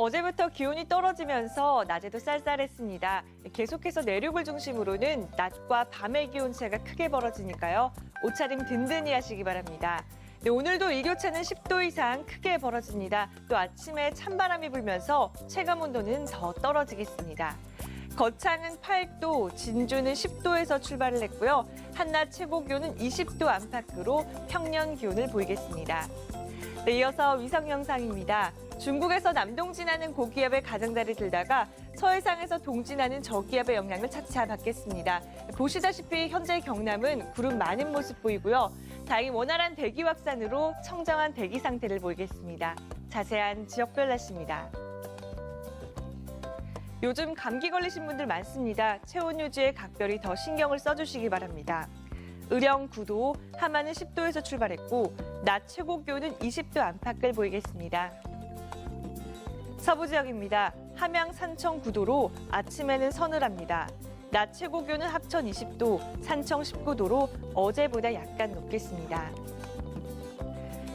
어제부터 기온이 떨어지면서 낮에도 쌀쌀했습니다. 계속해서 내륙을 중심으로는 낮과 밤의 기온차가 크게 벌어지니까요. 옷차림 든든히 하시기 바랍니다. 네, 오늘도 일교차는 10도 이상 크게 벌어집니다. 또 아침에 찬바람이 불면서 체감 온도는 더 떨어지겠습니다. 거창은 8도, 진주는 10도에서 출발을 했고요. 한낮 최고 기온은 20도 안팎으로 평년 기온을 보이겠습니다. 네, 이어서 위성 영상입니다. 중국에서 남동진하는 고기압의 가장자리 들다가 서해상에서 동진하는 저기압의 영향을 차차 받겠습니다. 보시다시피 현재 경남은 구름 많은 모습 보이고요. 다행히 원활한 대기 확산으로 청정한 대기 상태를 보이겠습니다. 자세한 지역별 날씨입니다. 요즘 감기 걸리신 분들 많습니다. 체온 유지에 각별히 더 신경을 써주시기 바랍니다. 의령 9도, 함안은 10도에서 출발했고 낮 최고 기온은 20도 안팎을 보이겠습니다. 서부 지역입니다. 함양 산청 9도로 아침에는 서늘합니다. 낮 최고 기온은 합천 20도, 산청 19도로 어제보다 약간 높겠습니다.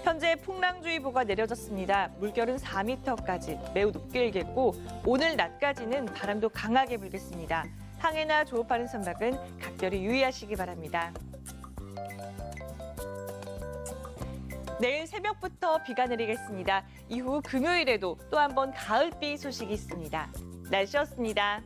현재 풍랑주의보가 내려졌습니다. 물결은 4m까지 매우 높게 일겠고 오늘 낮까지는 바람도 강하게 불겠습니다. 항해나 조업하는 선박은 각별히 유의하시기 바랍니다. 내일 새벽부터 비가 내리겠습니다. 이후 금요일에도 또 한 번 가을비 소식이 있습니다. 날씨였습니다.